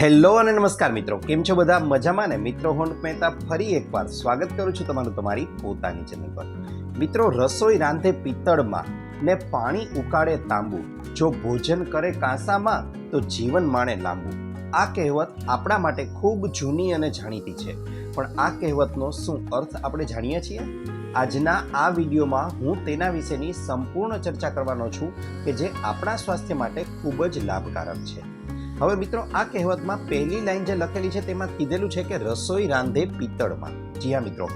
Hello અને નમસ્કાર મિત્રો. કેમ છો બધા? મજામાં ને? મિત્રો હું મહેતા ફરી એકવાર સ્વાગત કરું છું તમારું તમારી પોતાની ચેનલ પર. મિત્રો, રસોઈ રાંધે પિત્તળમાં ને પાણી ઉકાળે તાંબુ. જો ભોજન કરે કાંસામાં, તો જીવન માણે લાંબુ. આ કહેવત આપણા માટે ખૂબ જૂની અને જાણીતી છે. પણ આ કહેવતનો શું અર્થ આપણે જાણીએ છીએ? આજના આ વિડીયોમાં હું તેના વિશેની સંપૂર્ણ ચર્ચા કરવાનો છું કે જે આપણા સ્વાસ્થ્ય માટે ખૂબ જ લાભકારક છે. હવે મિત્રો, આ કહેવતમાં પહેલી લાઈન જે લખેલી છે તેમાં કીધેલું છે કે રસોઈ રાંધે પિત્તળમાં. જી હા મિત્રો,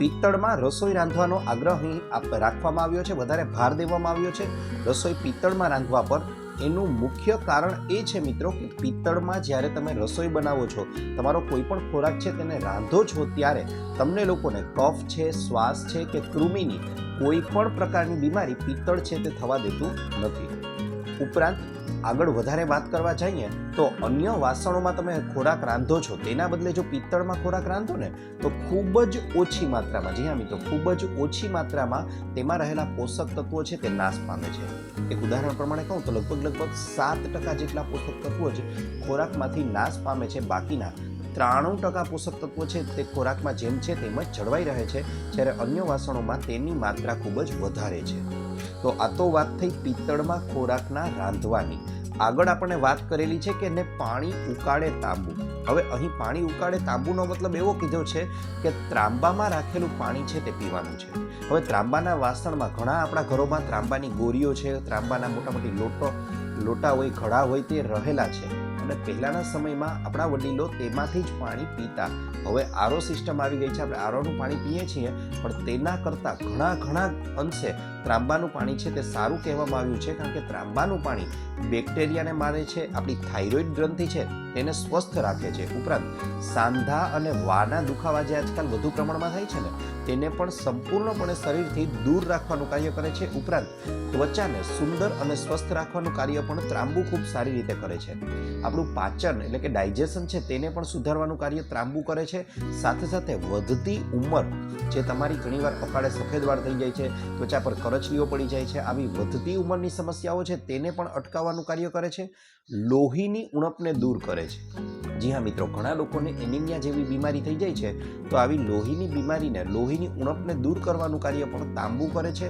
પિત્તળમાં રસોઈ રાંધવાનો આગ્રહ અહીં રાખવામાં આવ્યો છે, વધારે ભાર દેવામાં આવ્યો છે. રસોઈ પિત્તળમાં રાંધવા પર એનું મુખ્ય કારણ એ છે મિત્રો કે પિત્તળમાં જ્યારે તમે રસોઈ બનાવો છો, તમારો કોઈ પણ ખોરાક છે તેને રાંધો છો ત્યારે તમને લોકોને કફ છે, શ્વાસ છે કે કૃમિની કોઈ પણ પ્રકારની બીમારી પિત્તળ છે તે થવા દેતું નથી. ઉપરાંત આગળ વધારે વાત કરવા જઈએ, તો અન્ય વાસણોમાં તમે ખોરાક રાંધો છો, તેના બદલે જો પિત્તળમાં ખોરાક રાંધો ને, તો ખૂબ જ ઓછી માત્રામાં, જી હા મિત્રો, ખૂબ જ ઓછી માત્રામાં તેમાં રહેલા પોષક તત્વો છે તે નાશ પામે છે. એક ઉદાહરણ પ્રમાણે કહું તો લગભગ લગભગ સાત ટકા જેટલા પોષક તત્વો જ ખોરાકમાંથી નાશ પામે છે, બાકીના ત્રાણું ટકા પોષક તત્વો છે તે ખોરાકમાં જેમ છે તેમ જ જળવાઈ રહે છે, જ્યારે અન્ય વાસણોમાં તેની માત્રા ખૂબ જ વધારે છે. તો આ તો વાત થઈ પિત્તળમાં ખોરાકના રાંધવાની. આગળ આપણે વાત કરેલી છે કે ને પાણી ઉકાળે તાંબુ. હવે અહીં પાણી ઉકાળે તાંબુનો મતલબ એવો કીધો છે કે ત્રાંબામાં રાખેલું પાણી છે તે પીવાનું છે. હવે ત્રાંબાના વાસણમાં ઘણા આપણા ઘરોમાં ત્રાંબાની ગોરીઓ છે, ત્રાંબાના મોટા મોટી લોટો લોટા હોય ઘડા હોય તે રહેલા છે. અને પહેલાંના સમયમાં આપણા વડીલો તેમાંથી જ પાણી પીતા. હવે આરો સિસ્ટમ આવી ગઈ છે, આપણે આરોનું પાણી પીએ છીએ, પણ તેના કરતાં ઘણા ઘણા અંશે ત્રાંબાનું પાણી છે તે સારું કહેવામાં આવ્યું છે, કારણ કે ત્રાંબાનું પાણી બેક્ટેરિયાને મારે છે, આપણી થાઇરોઇડ ગ્રંથિ છે, તેને સ્વસ્થ રાખે છે. ઉપરાંત સાંધા અને વાના દુખાવા જે આજકાલ વધુ પ્રમાણમાં થાય છે ને તેને પણ સંપૂર્ણપણે શરીરથી દૂર રાખવાનું કાર્ય કરે છે. ઉપરાંત, ત્વચાને સુંદર અને સ્વસ્થ રાખવાનું કાર્ય પણ ત્રાંબુ ખૂબ સારી રીતે કરે છે. આપણું પાચન એટલે કે ડાયજેશન છે તેને પણ સુધારવાનું કાર્ય ત્રાંબુ કરે છે. સાથે સાથે વધતી ઉંમર જે તમારી ઘણીવાર અકાળે સફેદ વાળ થઈ જાય છે, ત્વચા પર કરચલીઓ પડી જાય છે, આવી વધતી ઉંમરની સમસ્યાઓ છે તેને પણ અટકાવવાનું કાર્ય કરે છે. લોહીની ઉણપને દૂર કરે છે. જી હા મિત્રો, ઘણા લોકોને એનિમિયા જેવી બીમારી થઈ જાય છે, તો આવી લોહીની બીમારીને લોહીની ઉણપને દૂર કરવાનું કાર્ય પણ તાંબુ કરે છે.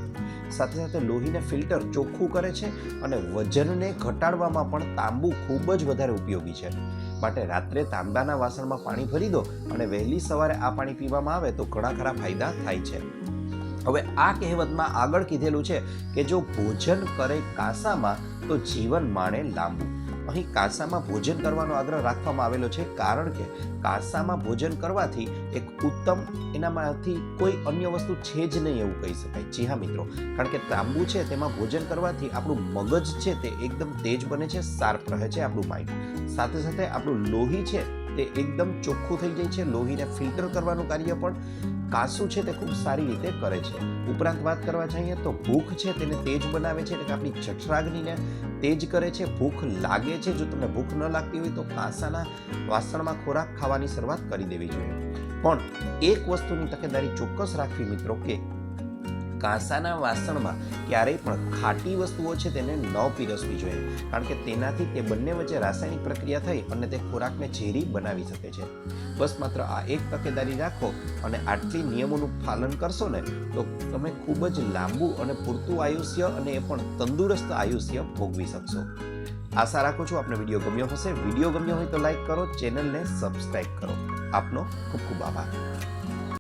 સાથે સાથે લોહીને ફિલ્ટર ચોખ્ખું કરે છે અને વજનને ઘટાડવામાં પણ તાંબુ ખૂબ જ વધારે ઉપયોગી છે. માટે રાત્રે તાંબાના વાસણમાં પાણી ભરી દો અને વહેલી સવારે આ પાણી પીવામાં આવે તો ઘણા ખરા ફાયદા થાય છે. હવે આ કહેવતમાં આગળ કીધેલું છે કે જો ભોજન કરે કાંસામાં તો જીવન માણે લાંબુ. અહીં કાંસામાં ભોજન કરવાનો આગ્રહ રાખવામાં આવેલો છે કારણ કે કાંસામાં ભોજન કરવાથી એક ઉત્તમ એનામાંથી કોઈ અન્ય વસ્તુ છે જ નહીં એવું કહી શકાય. જી હા મિત્રો, કારણ કે તાંબુ છે તેમાં ભોજન કરવાથી આપણું મગજ છે તે એકદમ તેજ બને છે, શાર્પ રહે છે આપણું માઇન્ડ સાથે સાથે આપણું લોહી છે તે એકદમ ચોખ્ખું થઈ જાય છે, લોહીને ફિલ્ટર કરવાનું કાર્ય પણ કાસું છે તે ખૂબ સારી રીતે કરે છે. ઉપરાંત વાત કરવા જઈએ તો ભૂખ છે તેને તેજ બનાવે છે એટલે કે આપણી જઠરાગ્નિને તેજ કરે છે. ભૂખ લાગે છે. જો તમને ભૂખ ન લાગતી હોય તો કાંસાના વાસણમાં ખોરાક ખાવાની શરૂઆત કરી દેવી જોઈએ. પણ એક વસ્તુની તકેદારી ચોક્કસ રાખવી મિત્રો, કે કાંસાના વાસણમાં ક્યારેય પણ ખાટી વસ્તુઓ છે તેને ન પીરસવી જોઈએ, કારણ કે તેનાથી તે બંને વચ્ચે રાસાયણિક પ્રક્રિયા થઈ અને તે ખોરાકને ઝેરી બનાવી શકે છે. બસ માત્ર આ એક તકેદારી રાખો અને આટલી નિયમોનું પાલન કરશો ને, તો તમે ખૂબ જ લાંબુ અને પૂરતું આયુષ્ય અને એ પણ તંદુરસ્ત આયુષ્ય ભોગવી શકશો. આશા રાખું છું આપને વીડિયો ગમ્યો હશે. વીડિયો ગમ્યો હોય તો લાઈક કરો, ચેનલને સબસ્ક્રાઈબ કરો. આપનો ખૂબ ખૂબ આભાર.